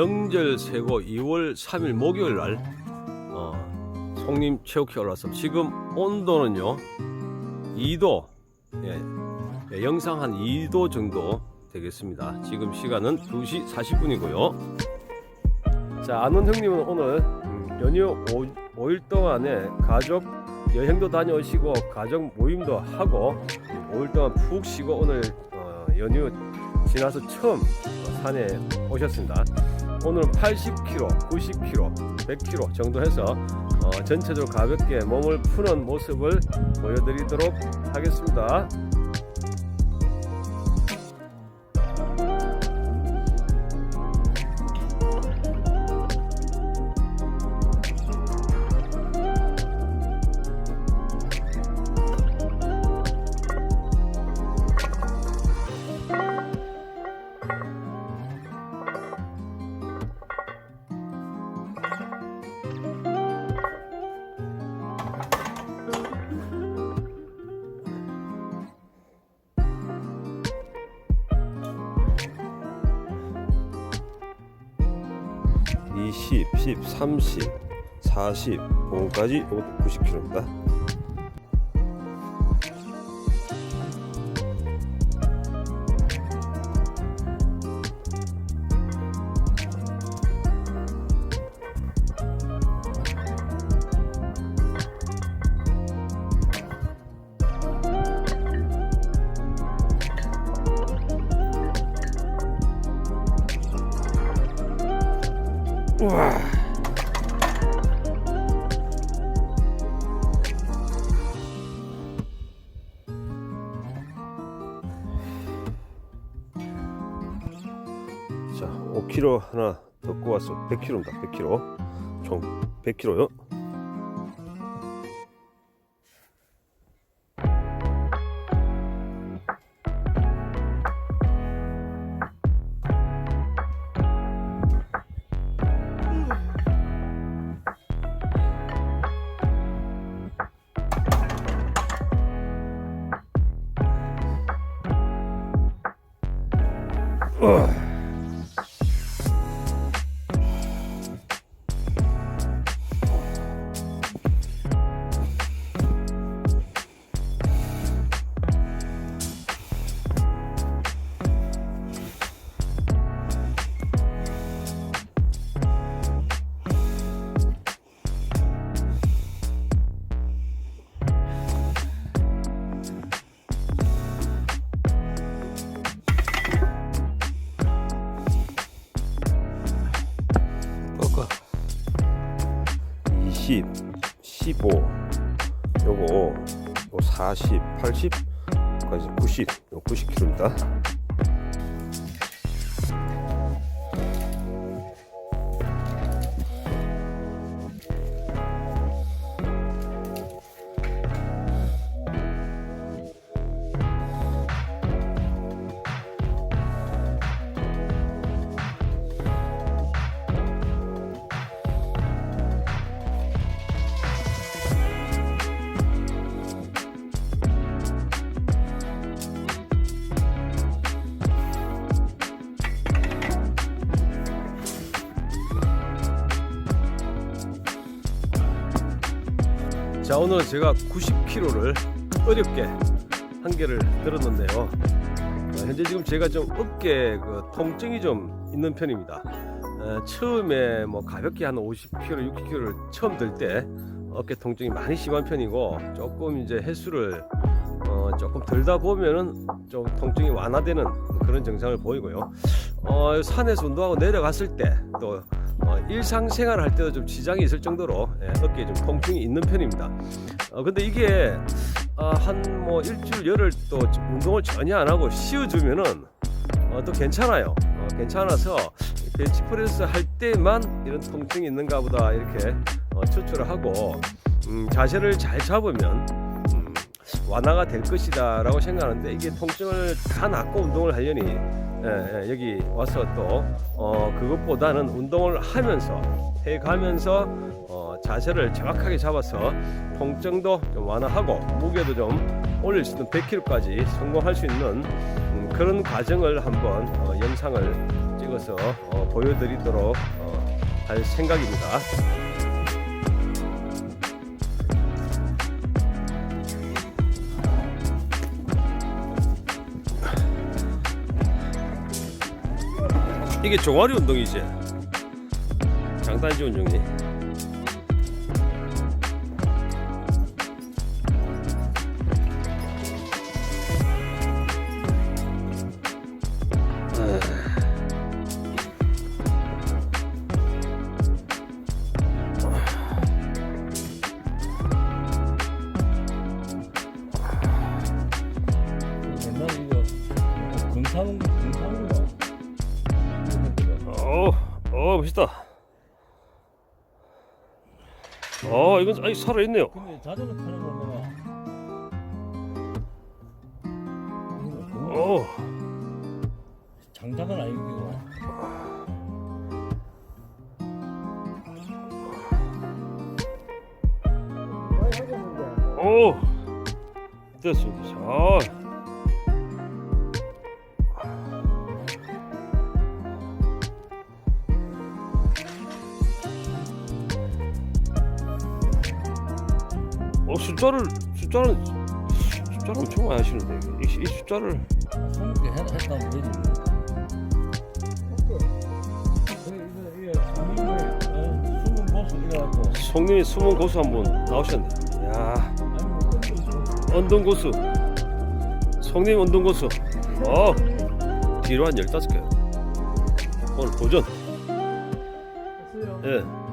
명절 세고 2월 3일 목요일 날 어, 송림 체육회 올라서 지금 온도는요 2도 예, 예, 영상 한 2도 정도 되겠습니다. 지금 시간은 2시 40분이고요. 자 아는 형님은 오늘 음, 연휴 5, 일 동안에 가족 여행도 다녀오시고 가족 모임도 하고 5일 동안 푹 쉬고 오늘 어, 연휴 지나서 처음 어, 산에 오셨습니다. 오늘은 80kg, 90kg, 100kg 정도 해서 어, 전체적으로 가볍게 몸을 푸는 모습을 보여드리도록 하겠습니다. 이십, 10, 30, 40, 5까지 이것도 90kg입니다. 우와. 자, 5kg 하나 더 꼬았어. 100kg입니다. 100kg. 총 100kg요. Ugh. 20 15 요거 요40 80 까지 90 요 90kg입니다 자 오늘 제가 90kg를 어렵게 한 개를 들었는데요 어, 현재 지금 제가 좀 어깨 그 통증이 좀 있는 편입니다 어, 처음에 뭐 가볍게 한 50kg, 60kg를 처음 들 때 어깨 통증이 많이 심한 편이고 조금 이제 횟수를 어, 조금 들다 보면은 좀 통증이 완화되는 그런 증상을 보이고요. 어, 산에서 운동하고 내려갔을 때 또 어, 일상생활 할 때도 좀 지장이 있을 정도로 예, 어깨에 좀 통증이 있는 편입니다. 어, 근데 이게 어, 한뭐 일주일 열흘 또 운동을 전혀 안 하고 쉬어주면은 어, 또 괜찮아요. 어, 괜찮아서 벤치프레스 할 때만 이런 통증이 있는가 보다 이렇게 어, 추출을 하고 음, 자세를 잘 잡으면 음, 완화가 될 것이다 라고 생각하는데 이게 통증을 다 낫고 운동을 하려니 예, 예, 여기 와서 또 어, 그것보다는 운동을 하면서 해가면서 어, 자세를 정확하게 잡아서 통증도 좀 완화하고 무게도 좀 올릴 수 있는 100kg까지 성공할 수 있는 음, 그런 과정을 한번 어, 영상을 찍어 찍어서 어, 보여드리도록 어, 할 생각입니다. 이게 종아리 운동이지? 장단지 운동이. 옛날 이거 금사 어 멋있다. 어, 이건 아니 살아 있네요. 근데 자전거 타는 거 봐봐 이거 어, 장작은 아니고 오, 됐습니다. 자, 어 숫자를 숫자는 숫자를 엄청 많이 하시는데 이, 이 숫자를 했다면 되지 뭐. 이게 손님을 숨은 고수 숨은 한분 나오셨네. 야, 언동 고수. 송님 언동 고수. 어, 뒤로 한 열다섯 개. 오늘 도전. 예.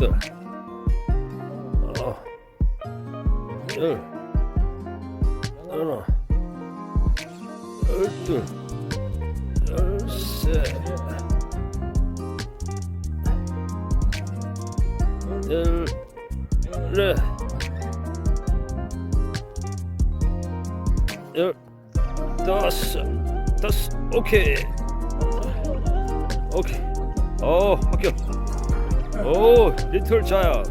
여덟, 어, 열, 하나, 열둘, 열셋, 열넷, 열 다섯, 다섯, 오케이, 오케이, 어 합격. 오, 리틀 자이언트.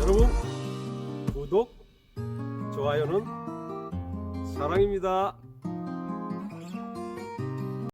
여러분, 구독, 좋아요는 사랑입니다.